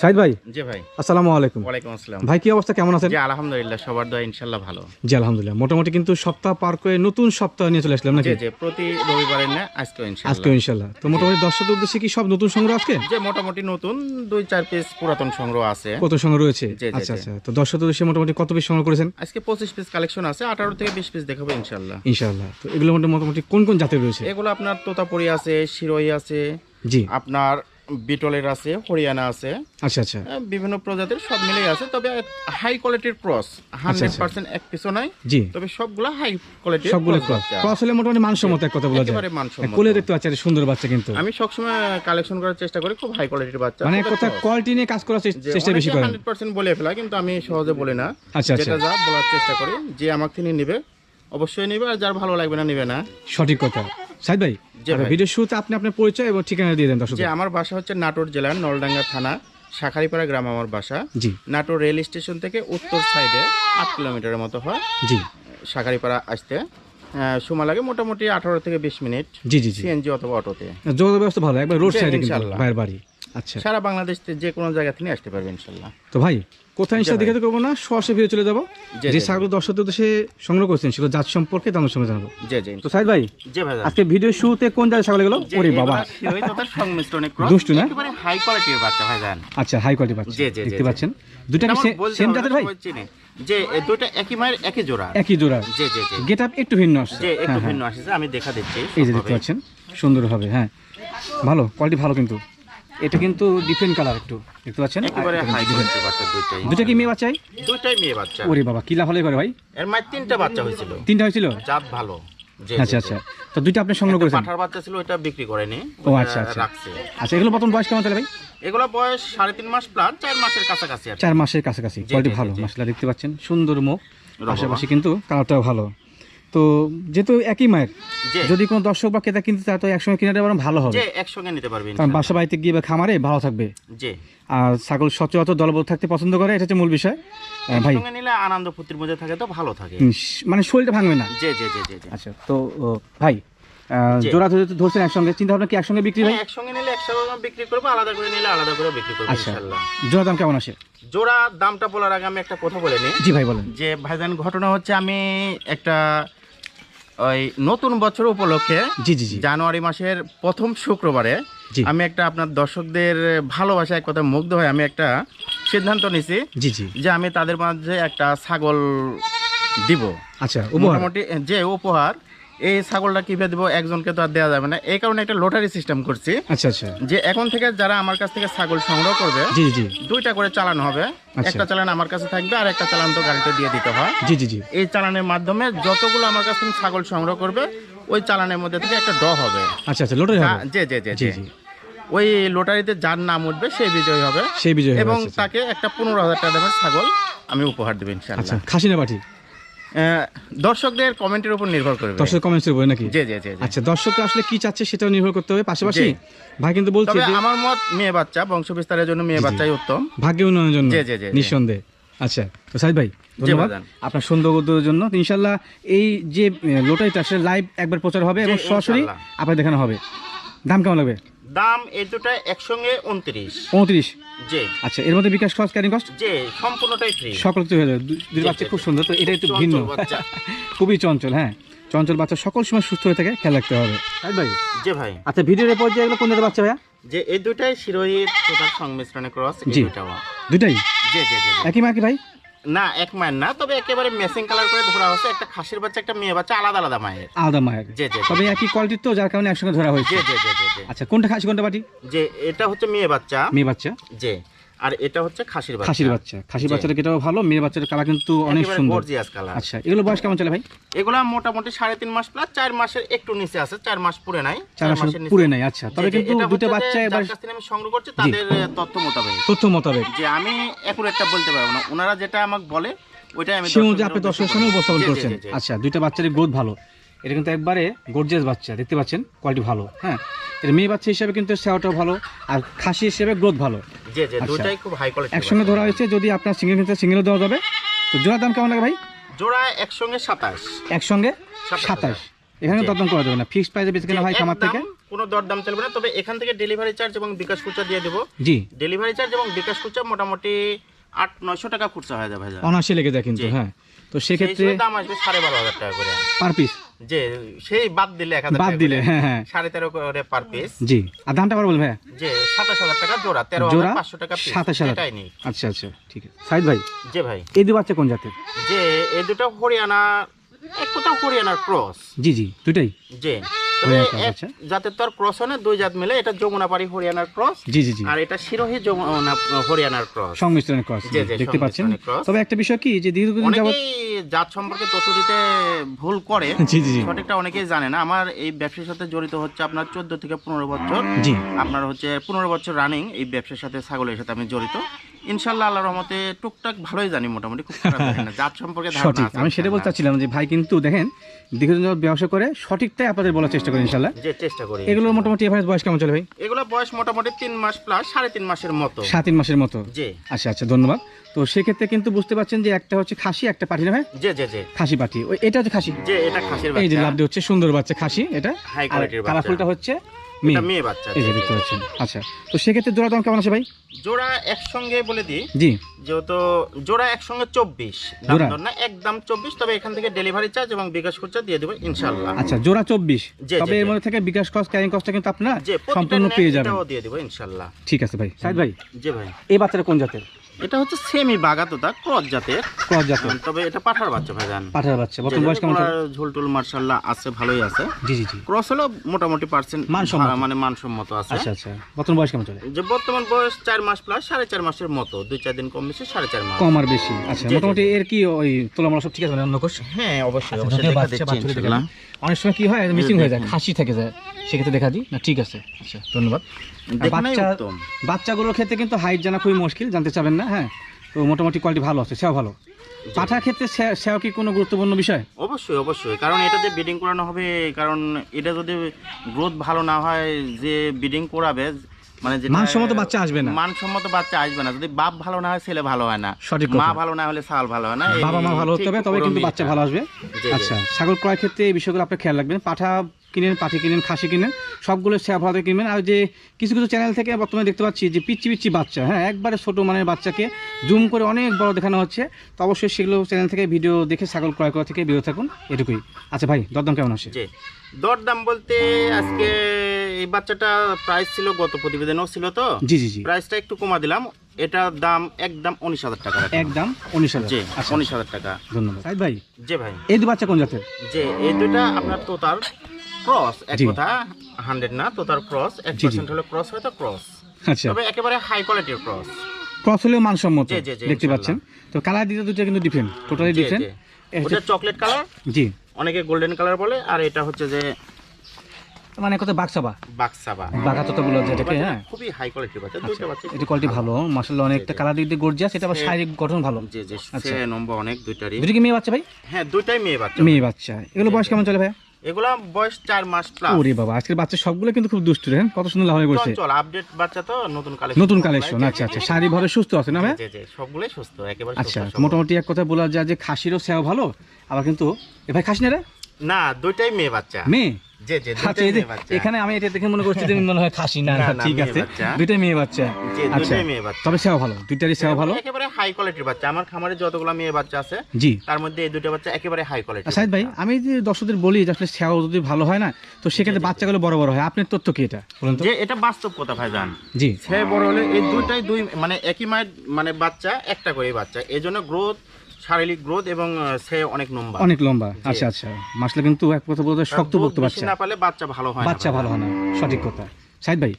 শাহিদ ভাই? জি ভাই। আসসালামু আলাইকুম। ওয়ালাইকুম আসসালাম। ভাই কি অবস্থা? কেমন আছেন? জি আলহামদুলিল্লাহ সবার দোয়া ইনশাল্লাহ ভালো। জি আলহামদুলিল্লাহ। মোটামুটি কিন্তু সপ্তাহ পার করে নতুন সপ্তাহ নিয়ে চলে আসলাম নাকি? জি জি প্রতি রবিবারের না আজকে ইনশাল্লাহ আজকে ইনশাল্লাহ তো মোটামুটি দর্শকদের উদ্দেশ্যে কি সব নতুন সংগ্রহ আজকে? যে মোটামুটি নতুন দুই চার পিস পুরাতন সংগ্রহ আছে। কত সংগ্রহ রয়েছে? জি, জি, আচ্ছা আচ্ছা। তো দর্শকদের উদ্দেশ্যে মোটামুটি কত পিস সংগ্রহ করেছেন? আজকে পঁচিশ পিস কালেকশন আছে আঠারো থেকে বিশ পিস দেখাবো ইনশাল্লাহ ইনশাআল্লাহ। তো এগুলোর মধ্যে মোটামুটি কোন কোন জাতের রয়েছে? এগুলো আপনার তোতাপুরি আছে শিরোই আছে জি। আপনার বিটলের আছে হরিয়ানা আছে আচ্ছা আচ্ছা। বিভিন্ন প্রজাতির সব মিলেই আছে তবে হাই কোয়ালিটির ক্রস হান্ড্রেড পার্সেন্ট এক পিসও নাই জি। তবে সবগুলা হাই কোয়ালিটির সবগুলো ক্রস ক্রস হলে মোটামুটি মানসম্মত এক কথা বলা যায়। একেবারে মানসম্মত। কোলে দেখতে পাচ্ছি সুন্দর বাচ্চা কিন্তু। আমি সবসময় কালেকশন করার চেষ্টা করি খুব হাই কোয়ালিটির বাচ্চা। মানে কথা কোয়ালিটি নিয়ে কাজ করার চেষ্টা- বেশি করেন। হান্ড্রেড পার্সেন্ট বলে ফেলা কিন্তু আমি সহজে বলি না। আচ্ছা আচ্ছা। যেটা যা বলার চেষ্টা করি যে আমাকে তিনি নিবে অবশ্যই নিবে আর যার ভালো লাগবে না নিবে না। সঠিক কথা। সাইদ ভাই। ভিডিও শুরুতে আপনি আপনার পরিচয় এবং ঠিকানা দিয়ে দেন দর্শক আমার বাসা হচ্ছে নাটোর জেলার নলডাঙ্গা থানা শাখারিপাড়া গ্রাম আমার বাসা। জি। নাটোর রেল স্টেশন থেকে উত্তর সাইডে আট কিলোমিটারের মতো হয়। জি। শাখারিপাড়া আসতে। সময় লাগে মোটামুটি আঠারো থেকে বিশ মিনিট। জি জি জি। সিএনজি অথবা অটোতে। যোগাযোগ ব্যবস্থা ভালো একবার রোড সাইড সাইডে ভাইয়ের বাড়ি। আচ্ছা। সারা বাংলাদেশ যে কোনো জায়গা থেকে আসতে পারবে ইনশাল্লাহ। তো ভাই কোথায় ইনশা দেখাতে করব না সরাসরি ফিরে চলে যাব। জি, যে জি। ছাগল দর্শকদের উদ্দেশ্যে সংগ্রহ করছেন সেগুলো জাত সম্পর্কে তাদের সঙ্গে জানাব। জি জি তো সাইদ ভাই জি ভাই আজকে ভিডিও শুরুতে কোন জায়গায় ছাগল এগুলো? ওরে বাবা। দুষ্টু না? হাই কোয়ালিটির বাচ্চা ভাই আচ্ছা হাই কোয়ালিটি বাচ্চা জি, জি, জি, দেখতে পাচ্ছেন। দুইটা কি সেম জাতের ভাই? যে এ দুইটা একই মায়ের একই জোড়া। একই জোড়া। জি জি জি। গেট আপ একটু ভিন্ন আসছে। যে একটু হ্যাঁ, হ্যাঁ। ভিন্ন আসছে আমি দেখা দিচ্ছি এই যে দেখতে পাচ্ছেন সুন্দর হবে হ্যাঁ। ভালো কোয়ালিটি ভালো কিন্তু। এটা কিন্তু ডিফারেন্ট কালার একটু দেখতে পাচ্ছেন? একেবারে হাই কোয়ালিটির বাচ্চা দুইটাই দুটা কি মেয়ে বাচ্চাই? দুইটাই মেয়ে বাচ্চা। ওরে বাবা কি লাভ হলে করে ভাই? এর মায়ের তিনটা বাচ্চা হয়েছিল। তিনটা হয়েছিল? জাত ভালো আচ্ছা আচ্ছা। তো দুইটা আপনি সংগ্রহ করেছেন? পাঠার বাচ্চা ছিল এটা বিক্রি করেনি ও, আচ্ছা, আচ্ছা। রাখছে। আচ্ছা এগুলো প্রথম বয়স কেমন চলে ভাই? এগুলো বয়স সাড়ে তিন মাস প্লাস চার মাসের কাছাকাছি। চার মাসের কাছাকাছি। কোয়ালিটি ভালো। মশলা দেখতে পাচ্ছেন সুন্দর মুখ। পাশাপাশি কিন্তু কালারটাও ভালো। তো যেহেতু একই মায়ের যদি কোনো দর্শক বা ক্রেতা কিনতে চায় তো একসঙ্গে কিনে বরং ভালো হবে। একসঙ্গে নিতে পারবেন কারণ বাসা বাড়িতে গিয়ে বা খামারে ভালো থাকবে। আর ছাগল সচরাচর দলবদ্ধ থাকতে পছন্দ করে এটা হচ্ছে মূল বিষয়। ভাই। নিলে আনন্দ ফুর্তির মধ্যে থাকে তো ভালো থাকে। মানে শরীরটা ভাঙবে না। জি জি জি জি আচ্ছা তো ভাই জোড়া ধরে তো ধরছেন একসঙ্গে চিন্তা ভাবনা কি একসঙ্গে বিক্রি ভাই হ্যাঁ, একসঙ্গে নিলে একসঙ্গে বিক্রি করব আলাদা করে নিলে আলাদা করে বিক্রি করব আচ্ছা ইনশাল্লাহ। জোড়া দাম কেমন আসে? জোড়া দামটা বলার আগে আমি একটা কথা বলে নিই। জি ভাই বলেন। যে ভাইজান ঘটনা হচ্ছে আমি একটা ওই নতুন বছর উপলক্ষে জি জি জি। জানুয়ারি মাসের প্রথম শুক্রবারে আমি একটা আপনার দর্শকদের ভালোবাসায় এক কথা মুগ্ধ হয়ে আমি একটা সিদ্ধান্ত নিছি জি জি। যে আমি তাদের মাঝে একটা ছাগল দিব। আচ্ছা মোটামুটি যে উপহার এই ছাগলটা কীভাবে দিব একজনকে তো আর দেওয়া যাবে না। এই কারণে একটা লটারি সিস্টেম করছি আচ্ছা আচ্ছা। যে এখন থেকে যারা আমার কাছ থেকে ছাগল সংগ্রহ করবে জি জি দুইটা করে চালান হবে। আচ্ছা। একটা চালান আমার কাছে থাকবে আর একটা চালান তো গাড়িতে দিয়ে দিতে হয়। জি জি জি। এই চালানের মাধ্যমে যতগুলো আমার কাছ থেকে ছাগল সংগ্রহ করবে ওই চালানের মধ্যে থেকে একটা ড হবে। আচ্ছা আচ্ছা লটারি জি জি জি জি। ওই লটারিতে যার নাম উঠবে সেই বিজয়ী হবে। সেই বিজয় এবং আচ্ছা, আচ্ছা। তাকে একটা পনেরো হাজার টাকা দামের ছাগল আমি উপহার দেবো আচ্ছা ইনশাআল্লাহ। খাসি না পাঠি। দর্শকদের কমেন্টের উপর নির্ভর করবে। দর্শক কমেন্টসের বই নাকি? জি জি জি। আচ্ছা দর্শকরা আসলে কি চাচ্ছে সেটাও নির্ভর করতে হবে। পাশাপাশি ভাই কিন্তু বলছে যে আমার মত মেয়ে বাচ্চা বংশ বিস্তারের জন্য মেয়ে বাচ্চাই উত্তম। ভাগ্য উন্নয়নের জন্য জি, জি, জি। নিঃসন্দেহে। আচ্ছা তো সাইদ ভাই ধন্যবাদ। আপনার সুন্দর উদ্যোগের জন্য। তো ইনশাল্লাহ এই যে লোটারিটা সে লাইভ একবার প্রচার হবে এবং সরাসরি। আপনার দেখানো হবে। দাম কেমন লাগবে? দাম এই দুটা একসঙ্গে উনত্রিশ। পঁয়ত্রিশ জি। আচ্ছা এর মধ্যে বিকাশ খরচ ক্যারিং কস্ট যে সম্পূর্ণটাই ফ্রি সকল কিছু হয়ে যাবে। দুই বাচ্চা খুব সুন্দর তো এটা একটু ভিন্ন। খুবই চঞ্চল হ্যাঁ। চঞ্চল বাচ্চা সকল সময় সুস্থ হয়ে থাকে খেয়াল রাখতে হবে। সাইদ ভাই? যে ভাই। আচ্ছা ভিডিওর এরপর যে এগুলো কোন জাতের বাচ্চা ভাইয়া? যে এই দুটাই শিরোহিত সংমিশ্রণে ক্রস এই জি। দুটাও। দুটাই? জি জি জি জি। একই মা কি ভাই? না এক মায়ের না তবে একেবারে মেসিং কালার করে ধরা হয়েছে। একটা খাসির বাচ্চা একটা মেয়ে বাচ্চা আলাদা আলাদা মায়ের। আলাদা মায়ের। জি জি জি। তবে একই কোয়ালিটির তো যার কারণে একসঙ্গে ধরা হয়েছে। জি জি জি জি জি। আচ্ছা কোনটা খাসি কোনটা বাটি? যে এটা হচ্ছে মেয়ে বাচ্চা। মেয়ে বাচ্চা। যে আর এটা হচ্ছে খাসির বাচ্চা। খাসির বাচ্চা। খাসি জি। বাচ্চাটা কেটাও ভালো মেয়ে বাচ্চার কালার কিন্তু অনেক সুন্দর। গর্জিয়াস কালার আচ্ছা এগুলো বয়স কেমন চলে ভাই? এগুলা মোটামুটি সাড়ে তিন মাস প্লাস চার মাসের একটু নিচে আছে চার মাস পুরে নাই চার নিচে। পুরে নাই আচ্ছা। তবে কিন্তু দুটো বাচ্চা এবার আমি সংগ্রহ করছি তাদের তথ্য মোতাবেক। তথ্য মোতাবেক। যে আমি একুরেটটা বলতে পারব না ওনারা যেটা আমাকে বলে ওইটাই আমি সে অনুযায়ী আপনি দর্শকের সামনে উপস্থাপন করছেন। আচ্ছা দুইটা বাচ্চারই গ্রোথ ভালো। এটা কিন্তু একবারে গর্জিয়াস বাচ্চা দেখতে পাচ্ছেন? কোয়ালিটি ভালো হ্যাঁ? এটা মেয়ে বাচ্চা হিসেবে কিন্তু সেওয়াটাও ভালো আর খাসি হিসেবে গ্রোথ ভালো। আচ্ছা। একসঙ্গে ধরা হয়েছে যদি আপনার সিঙ্গেল নিতে সিঙ্গেলও দেওয়া যাবে তো জোড়ার দাম কেমন লাগে ভাই? জোড়া একসঙ্গে সাতাশ। একসঙ্গে সাতাশ এখানে। দরদাম করা যাবে না ফিক্সড প্রাইসে বেশি কেনা হয় যে খামার থেকে? কোনো দরদাম চলবে না তবে এখান থেকে ডেলিভারি চার্জ এবং বিকাশ খুচরা দিয়ে দেবো। জি। ডেলিভারি চার্জ এবং বিকাশ খুচরা মোটামুটি আট নয়শো টাকা খুচরা হয়ে যাবে অনাশি লেগে যায় কিন্তু হ্যাঁ। তো সেই সেক্ষেত্রে দাম আসবে সাড়ে বারো হাজার টাকা করে। Per piece? যে সেই বাদ দিলে এক হাজার বাদ দিলে হ্যাঁ হ্যাঁ। সাড়ে তেরো করে পার পিস। জি আর দামটা আবার ভাইয়া যে সাতাশ হাজার টাকা জোড়া তেরো জোড়া পাঁচশো টাকা সাতাশ হাজার। এটাই নেই। আচ্ছা আচ্ছা ঠিক আছে। সাইদ ভাই? যে ভাই। এই দু বাচ্চা কোন জাতের? যে এই দুটো হরিয়ানা এক কোথাও হরিয়ানার ক্রস জি জি দুটাই যে তবে হরিয়ানা cross, এক আচ্ছা। আর ক্রস হয় না দুই জাত মিলে এটা যমুনাপাড়ি হরিয়ানার ক্রস জি জি জি। আর এটা শিরোহী যমুনা হরিয়ানার ক্রস সংমিশ্রণের ক্রস জি, জি, দেখতে পাচ্ছেন? তবে একটা বিষয় কি যে দীর্ঘদিন যাবত জাত সম্পর্কে তথ্য দিতে ভুল করে জি জি জি। সঠিকটা অনেকেই জানে না। আমার এই ব্যবসার সাথে জড়িত হচ্ছে আপনার চোদ্দ থেকে পনেরো বছর। জি। আপনার হচ্ছে পনেরো বছর রানিং এই ব্যবসার সাথে ছাগলের সাথে আমি জড়িত। ইনশাল্লাহ আল্লাহ রহমতে টুকটাক ভালোই জানি মোটামুটি খুব খারাপ জানি না। জাত সম্পর্কে সঠিক। আমি সেটা বলতে চাচ্ছিলাম যে ভাই কিন্তু দেখেন দীর্ঘদিন ব্যবসা করে সঠিকটাই আপনাদের বলার চেষ্টা করেন ইনশাল্লাহ। যে চেষ্টা করি এগুলোর মোটামুটি এভারেজ বয়স কেমন চলে ভাই? এগুলো বয়স মোটামুটি তিন মাস প্লাস সাড়ে তিন মাসের মতো। সাত তিন মাসের মতো? জি। আচ্ছা আচ্ছা ধন্যবাদ। তো সেক্ষেত্রে কিন্তু বুঝতে পারছেন যে একটা হচ্ছে খাসি একটা পাঠি না ভাই? যে যে যে খাসি পাঠি ওই এটা হচ্ছে খাসি? যে এটা খাসির এই যে হচ্ছে সুন্দর বাচ্চা খাসি এটা? হাই কোয়ালিটির বাচ্চা। কালারফুলটা হচ্ছে মেয়ে। মেয়ে বাচ্চা এই যে দেখতে পাচ্ছেন। আচ্ছা তো সেক্ষেত্রে জোড়া দাম কেমন আছে ভাই? জোড়া একসঙ্গে বলে দিই। জি। যেহেতু জোড়া একসঙ্গে চব্বিশ দাম না একদম চব্বিশ তবে এখান থেকে ডেলিভারি চার্জ এবং বিকাশ খরচা দিয়ে দেবো ইনশাল্লাহ আচ্ছা জোড়া চব্বিশ। জি, তবে এর মধ্যে থেকে বিকাশ কস্ট ক্যারিং কিন্তু আপনারা সম্পূর্ণ পেয়ে যাবেন। দিয়ে দেবো ইনশাল্লাহ ঠিক আছে ভাই। সাইদ ভাই যে ভাই। এই বাচ্চাটা কোন জাতের? এটা হচ্ছে সেমি বাগাতোতা ক্রস জাতের। ক্রস জাতের। তবে এটা পাঠার বাচ্চা ভাইজান। পাঠার বাচ্চা বর্তমান বয়স কেমন? ঝুলটুল মার্শাল্লাহ আছে ভালোই আছে। জি জি জি। ক্রস হলো মোটামুটি পার্সেন্ট মানসম্মত। মানে মানসম্মত আছে। আচ্ছা আচ্ছা। বর্তমান বয়স কেমন চলে? যে বর্তমান বয়স চার মাস প্লাস সাড়ে চার মাসের মতো। দুই চার দিন কম বেশি সাড়ে চার মাস। কম আর বেশি। আচ্ছা মোটামুটি এর কি ওই তোলামলা সব ঠিক আছে মানে অন্য কোষ? হ্যাঁ অবশ্যই আচ্ছা, অবশ্যই। দেখা দিচ্ছি। অনেক সময় কি হয় মিসিং হয়ে যায়। খাসি থেকে যায় সেক্ষেত্রে দেখা দিই। না ঠিক আছে। আচ্ছা ধন্যবাদ। বাচ্চা বাচ্চাগুলোর ক্ষেত্রে কিন্তু হাইট জানা খুবই মুশকিল জানতে চাবেন না হ্যাঁ? তো মোটামুটি কোয়ালিটি ভালো আছে সেও ভালো। পাঠার ক্ষেত্রে সেও কি কোনো গুরুত্বপূর্ণ বিষয়? অবশ্যই অবশ্যই কারণ এটা যে বিডিং করানো হবে কারণ এটা যদি গ্রোথ ভালো না হয় যে বিডিং করাবে মানে যেটা- মানসম্মত বাচ্চা আসবে না। মানসম্মত বাচ্চা আসবে না যদি বাপ ভালো না হয় ছেলে ভালো হয় না। সঠিক মা ভালো না হলে ছাল ভালো হয় না বাবা মা ভালো হতে হবে তবে কিন্তু বাচ্চা ভালো আসবে। আচ্ছা ছাগল ক্রয় ক্ষেত্রে এই বিষয়গুলো আপনি খেয়াল রাখবেন। পাঠা কিনেন পাঠি কিনেন খাসি কিনেন সবগুলো সেবা ভালো কিনবেন। আর যে কিছু কিছু চ্যানেল থেকে বর্তমানে দেখতে পাচ্ছি যে পিচ্ছি পিচ্ছি বাচ্চা হ্যাঁ একবারে ছোট মানের বাচ্চাকে জুম করে অনেক বড় দেখানো হচ্ছে। তো অবশ্যই সেগুলো চ্যানেল থেকে ভিডিও দেখে ছাগল ক্রয় করা থেকে বিরত থাকুন এটুকুই। আচ্ছা ভাই দরদাম কেমন আসে? জি। দরদাম বলতে আজকে এই বাচ্চাটা প্রাইস ছিল গত প্রতিবেদনও ছিল তো? জি জি জি। প্রাইসটা একটু কমা দিলাম। এটার দাম একদম উনিশ হাজার টাকা একদম উনিশ হাজার। জি আচ্ছা। উনিশ হাজার টাকা। ধন্যবাদ। ভাই জি ভাই। এই দু বাচ্চা কোন জাতের? যে এই দুটা আপনার তোতার। ক্রস এক কথা হান্ড্রেড না তোতার ক্রস এক। পার্সেন্ট হলে ক্রস হয়তো ক্রস। আচ্ছা। তবে একেবারে হাই কোয়ালিটির ক্রস। ক্রস হলেও মানসম্মত দেখতে পাচ্ছেন। তো কালার দিতে দুটো কিন্তু ডিফারেন্ট টোটালি ডিফারেন্ট ওটা চকলেট কালার জি। অনেকে গোল্ডেন কালার বলে আর এটা হচ্ছে যে মানে কথা বাক্সাবা। বাক্সাবা। বাঘাততা বলে যেটাকে হ্যাঁ। খুবই হাই কোয়ালিটির বাচ্চা আচ্ছা বাচ্চা এটা কোয়ালিটি ভালো মাসাল্লাহ অনেকটা কালার দিক দিয়ে গর্জিয়াস এটা আবার শারীরিক গঠন ভালো। জি জি আচ্ছা। নম্বর অনেক দুইটারই। দুটো কি মেয়ে বাচ্চা ভাই? হ্যাঁ দুইটাই মেয়ে বাচ্চা। মেয়ে বাচ্চা। এগুলো বয়স কেমন চলে ভাই এগুলা বয়স চার মাস প্লাস ওরে বাবা আজকের বাচ্চা সবগুলো কিন্তু খুব দুষ্টু হ্যাঁ? কত সুন্দর লাভ করছে। চল আপডেট বাচ্চা তো নতুন কালেকশন নতুন কালেকশন আচ্ছা আচ্ছা শারীরিকভাবে সুস্থ আছে না ভাই? জি জি সবগুলোই সুস্থ একেবারে আচ্ছা। মোটামুটি এক কথা বলা যায় যে খাসিরও সেও ভালো আবার কিন্তু এ ভাই খাসি না রে? না দুইটাই মেয়ে বাচ্চা। মেয়ে? বাচ্চা। এখানে আমি এটা দেখে মনে করছি যে মনে হয় খাসি। না না, না, না, ঠিক আছে। দুইটাই মেয়ে বাচ্চা। আচ্ছা দুইটাই মেয়ে বাচ্চা। তবে সেও ভালো দুইটারই সেও ভালো। একেবারে হাই কোয়ালিটির বাচ্চা। আমার খামারে যতগুলো মেয়ে বাচ্চা আছে জি। তার মধ্যে এই দুটো বাচ্চা একেবারে হাই কোয়ালিটি সাইদ ভাই আমি যে দর্শকদের বলি যে আসলে সেও যদি ভালো হয় না তো সেক্ষেত্রে বাচ্চাগুলো বড় বড় হয়। আপনার তথ্য কি এটা বলুন তো? যে এটা বাস্তব কথা ভাইজান। জি। সে বড় হলে এই দুইটাই দুই মানে একই মায়ের মানে বাচ্চা একটা করে বাচ্চা। এই জন্য গ্রোথ শারীরিক গ্রোথ এবং সে অনেক লম্বা। অনেক লম্বা। আচ্ছা আচ্ছা। মাসলে কিন্তু এক কথা বলতে শক্ত পোক্ত বাচ্চা না। পালে বাচ্চা ভালো হয় বাচ্চা ভালো হয় না। সঠিক কথা। সাইদ ভাই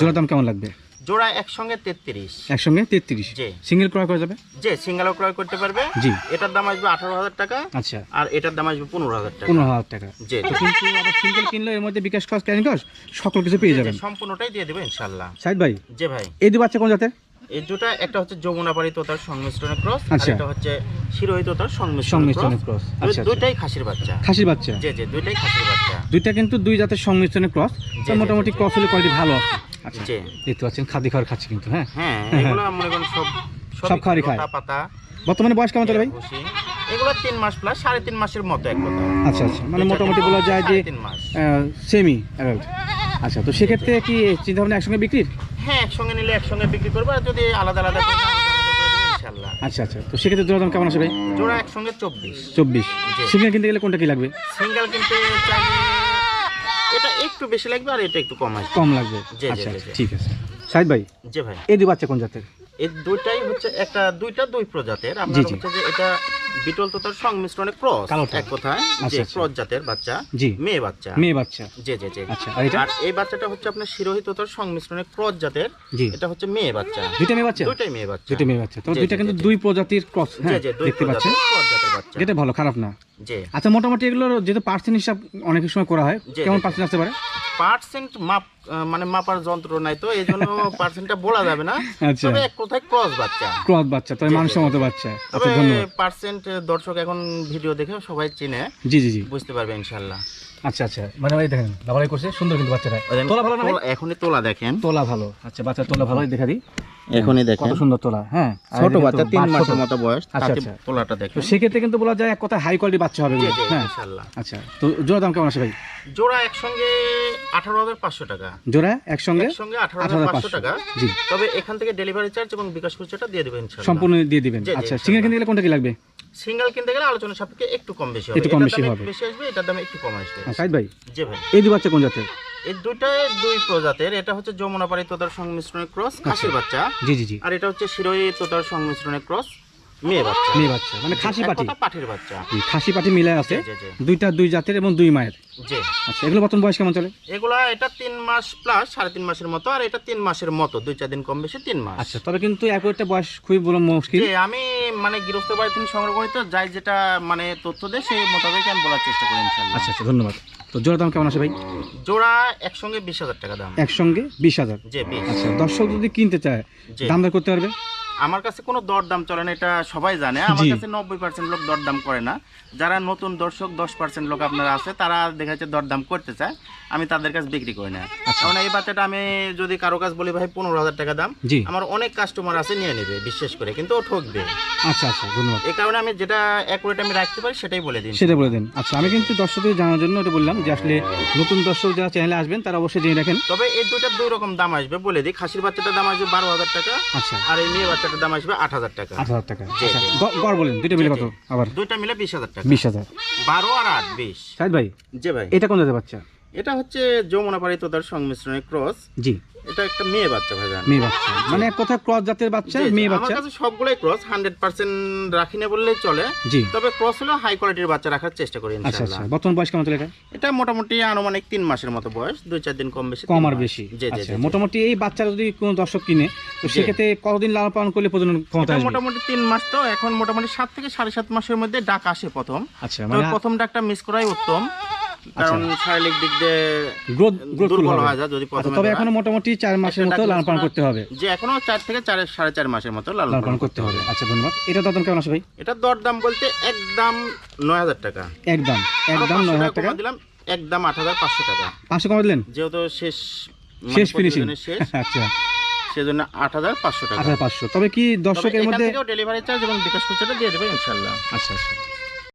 জোড়া দাম কেমন লাগবে? জোড়া একসঙ্গে তেত্রিশ। একসঙ্গে তেত্রিশ। জি। সিঙ্গেল ক্রয় করা যাবে? যে সিঙ্গেলও ক্রয় করতে পারবে। জি। এটার দাম আসবে আঠারো হাজার টাকা। আচ্ছা। আর এটার দাম আসবে পনেরো হাজার টাকা। পনেরো হাজার টাকা। তো কিন্তু আবার সিঙ্গেল কিনলে এর মধ্যে বিকাশ ক্যারিং কস সকল কিছু পেয়ে যাবেন। যে সম্পূর্ণটাই দিয়ে দেবে ইনশাল্লাহ সাইদ ভাই যে ভাই। এই দু বাচ্চা কোন জাতের? এই দুটা একটা হচ্ছে যমুনাপাড়ি তোতার সংমিশ্রণের ক্রস আর আচ্ছা। এটা হচ্ছে শিরোহী তোতার সংমিশ্রণের ক্রস। আচ্ছা, আচ্ছা। দুইটাই খাসির বাচ্চা। খাসির বাচ্চা? জি জি দুইটাই খাসির বাচ্চা। দুইটা কিন্তু দুই জাতের সংমিশ্রণের ক্রস। তো মোটামুটি। ক্রস হলে কোয়ালিটি ভালো আছে। আচ্ছা দেখতে পাচ্ছেন খাদি খাওয়ার খাচ্ছে কিন্তু হ্যাঁ? হ্যাঁ এগুলো মনে করেন সব সব খাবারই খায়। পাতা। বর্তমানে বয়স কেমন চলে ভাই? এগুলো তিন মাস প্লাস সাড়ে তিন মাসের মতো এক কথা আচ্ছা আচ্ছা। মানে মোটামুটি বলা যায় যে সেমি আচ্ছা তো সেক্ষেত্রে কি চিন্তা ভাবনা একসঙ্গে বিক্রির? হ্যাঁ একসঙ্গে নিলে একসঙ্গে বিক্রি করব আর যদি আলাদা আলাদা করে ইনশাল্লাহ। আচ্ছা আচ্ছা। তো সেক্ষেত্রে জোড়া দাম কেমন আসবে ভাই? জোড়া একসঙ্গে চব্বিশ। চব্বিশ। সিঙ্গেল কিনতে গেলে কোনটা কি লাগবে? সিঙ্গেল কিনতে চাইলে এটা একটু বেশি লাগবে আর এটা একটু কম আসবে। কম লাগবে। আচ্ছা আচ্ছা। ঠিক আছে। সাইদ ভাই জি ভাই। এই দুই বাচ্চা কোন জাতের? এই দুইটাই হচ্ছে একটা দুইটা দুই প্রজাতের। আপনার হচ্ছে যে এটা বিটল তোতার সংমিশ্রণে ক্রস। এক কথায় আচ্ছা, যে আচ্ছা। ক্রস জাতের বাচ্চা জি। মেয়ে বাচ্চা। মেয়ে বাচ্চা। জি জি জি। আচ্ছা আর এই বাচ্চাটা হচ্ছে আপনার শিরোহিত তোতার সংমিশ্রণে ক্রস জাতের। জি। এটা হচ্ছে মেয়ে বাচ্চা। দুইটা মেয়ে বাচ্চা? দুইটাই মেয়ে বাচ্চা। দুইটা মেয়ে বাচ্চা। তো দুইটা কিন্তু। দুই প্রজাতির ক্রস হ্যাঁ দেখতে পাচ্ছেন? প্রজাতির ক্রস জাতের বাচ্চা। যেটা ভালো খারাপ না। জি। আচ্ছা মোটামুটি এগুলোর যেহেতু পার্সেন্ট হিসাব অনেক সময় করা হয় কেমন পার্সেন্ট আসতে পারে? পার্সেন্ট মাপ মানে মাপার যন্ত্র নাই তো এই জন্য পার্সেন্টটা বলা যাবে না। আচ্ছা। তবে এক কোথায় ক্রস বাচ্চা। ক্রস বাচ্চা তবে মানুষের মতো বাচ্চা। তবে আচ্ছা ধন্যবাদ। পার্সেন্ট দর্শক এখন ভিডিও দেখে সবাই চিনে। জি জি জি। বুঝতে পারবে ইনশাল্লাহ। আচ্ছা আচ্ছা। মানে ভাই দেখেন লাভালাই করছে সুন্দর কিন্তু বাচ্চাটা। তোলা ভালো না এখনই তোলা দেখেন। তোলা ভালো। আচ্ছা বাচ্চা তোলা ভালো দেখা দিই। এখনই কত সুন্দর তোলা হ্যাঁ। ছোট বাচ্চা কিন্তু তিন মাসের মতো বয়স আচ্ছা, আচ্ছা। তোলাটা তো সেক্ষেত্রে কিন্তু বলা যায় এক কথা হাই কোয়ালিটি বাচ্চা হবে হ্যাঁ। ইনশাল্লাহ। আচ্ছা তো জোড়া দাম কেমন আসে ভাই? জোড়া একসঙ্গে আঠারো হাজার পাঁচশো টাকা। জোড়া একসঙ্গে একসঙ্গে আঠারো আঠারো হাজার হাজার পাঁচশো পাঁচশো টাকা। জি। তবে এখান থেকে ডেলিভারি চার্জ এবং বিকাশ খুচরাটা দিয়ে দেবেন ইনশাল্লাহ। সম্পূর্ণ দিয়ে দিবেন। আচ্ছা সিঙ্গেল কিনতে গেলে কোনটা কি লাগবে? সিঙ্গেল কিনতে গেলে আলোচনা সাপেক্ষে একটু কম বেশি হবে। একটু কম বেশি হবে। বেশি আসবে এটার দাম একটু কম আসবে। সাইদ ভাই? জি ভাই। এই দুই বাচ্চা কোন জাতের? এই দুইটা দুই প্রজাতির। এটা হচ্ছে যমুনাপাড়ি তোতার সংমিশ্রণের ক্রস খাসির বাচ্চা। জি জি জি। আর এটা হচ্ছে শিরোই তোতার সংমিশ্রণের ক্রস। মেয়ে বাচ্চা। মেয়ে বাচ্চা মানে খাসি পাটি। বাচ্চা। খাসি পাটি মিলে আছে। দুইটা দুই জাতের এবং দুই মায়ের। আচ্ছা এগুলো বর্তমান বয়স কেমন চলে? এগুলা এটা তিন মাস প্লাস সাড়ে তিন মাসের মতো আর এটা তিন মাসের মতো। দুই চার দিন কম বেশি তিন মাস। আচ্ছা তবে কিন্তু এক একটা বয়স খুবই বড় মুশকিল। আমি মানে গৃহস্থ বাড়ি থেকে সংগ্রহ করি তো যাই যেটা মানে তথ্য দেয় সেই মোতাবেক আমি বলার চেষ্টা করি আচ্ছা আচ্ছা ধন্যবাদ। তো জোড়া দাম কেমন আসে ভাই? জোড়া একসঙ্গে বিশ হাজার টাকা দাম। একসঙ্গে বিশ হাজার? আচ্ছা দর্শক যদি কিনতে চায়। দাম দর করতে পারবে? আমার কাছে কোনো দরদাম চলে না এটা সবাই জানে। আমার কাছে নব্বই পার্সেন্ট লোক দরদাম করে না। যারা নতুন দর্শক দশ পার্সেন্ট লোক আপনারা আছে তারা দেখা যাচ্ছে দরদাম করতে চায়। আমি তাদের কাছে বিক্রি করি না। আচ্ছা। কারণ এই বাচ্চাটা আমি যদি কারও কাছে বলি ভাই পনেরো হাজার টাকা দাম। আমার অনেক কাস্টমার আছে নিয়ে নেবে বিশ্বাস করে। কিন্তু ও ঠকবে। আচ্ছা আচ্ছা ধন্যবাদ। এই কারণে আমি যেটা অ্যাকুরেট আমি রাখতে পারি সেটাই বলে দিন। সেটা বলে দেন। আচ্ছা আমি কিন্তু দর্শকদের জানার জন্য এটা বললাম যে আসলে নতুন দর্শক যারা চ্যানেলে আসবেন তারা অবশ্যই জেনে রাখেন। তবে এই দুইটার দুই রকম দাম আসবে বলে দিই। খাসির বাচ্চাটার দাম আসবে বারো হাজার টাকা আচ্ছা। আর এই মেয়ে দাম আসবে আট হাজার টাকা। আট হাজার টাকা। আচ্ছা গড় বলেন দুইটা মিলে কত আবার? দুইটা মিলে বিশ হাজার টাকা। বিশ হাজার। বারো আর আট বিশ। ভাই জি ভাই। এটা কোন জাতের বাচ্চা? এটা হচ্ছে যমুনাপাড়ি তোতার সংমিশ্রণের ক্রস। জি। এটা একটা মেয়ে বাচ্চা ভাইজান। মেয়ে বাচ্চা। মানে এক ক্রস জাতের বাচ্চা মেয়ে আমার কাছে সবগুলোই ক্রস হান্ড্রেড পার্সেন্ট রাখি না বললেই চলে। জি। তবে ক্রস হলেও হাই কোয়ালিটির বাচ্চা রাখার চেষ্টা করি আচ্ছা ইনশাআল্লাহ। আচ্ছা বর্তমান বয়স কেমন চলে এটা এটা মোটামুটি আনুমানিক তিন মাসের মতো বয়স দুই চার দিন কম বেশি কম আর বেশি। আচ্ছা। মোটামুটি এই বাচ্চা যদি কোনো দর্শক কিনে তো সেক্ষেত্রে কতদিন লালন পালন করলে প্রজনন ক্ষমতা আসবে? মোটামুটি তিন মাস তো এখন মোটামুটি সাত থেকে সাড়ে সাত মাসের মধ্যে ডাক আসে প্রথম। আচ্ছা মানে আচ্ছা। প্রথম ডাকটা মিস করাই উত্তম। কারণ শারীরিক দিক দিয়ে গ্রোথ দুর্বল হয়ে যায় যদি আচ্ছা, প্রথমে তবে। এখনও মোটামুটি চার মাসের মতো লালন পালন করতে হবে। যে এখনও চার থেকে চার সাড়ে চার মাসের মতো লালন পালন করতে হবে। আচ্ছা ধন্যবাদ। এটা দাম কেমন আসে ভাই? এটা দরদাম বলতে একদম নয় হাজার টাকা। একদম একদম 500 নয় হাজার টাকা দিলাম একদম আট হাজার পাঁচশো টাকা। পাঁচশো কমে দিলেন? যেহেতু শেষ মানে শেষ ফিনিশিং আচ্ছা। সেজন্য আট হাজার পাঁচশো টাকা। আচ্ছা পাঁচশো। তবে কি দর্শকের মধ্যে ডেলিভারি চার্জ এবং বিকাশ দিয়ে দেবে ইনশাল্লাহ আচ্ছা আচ্ছা।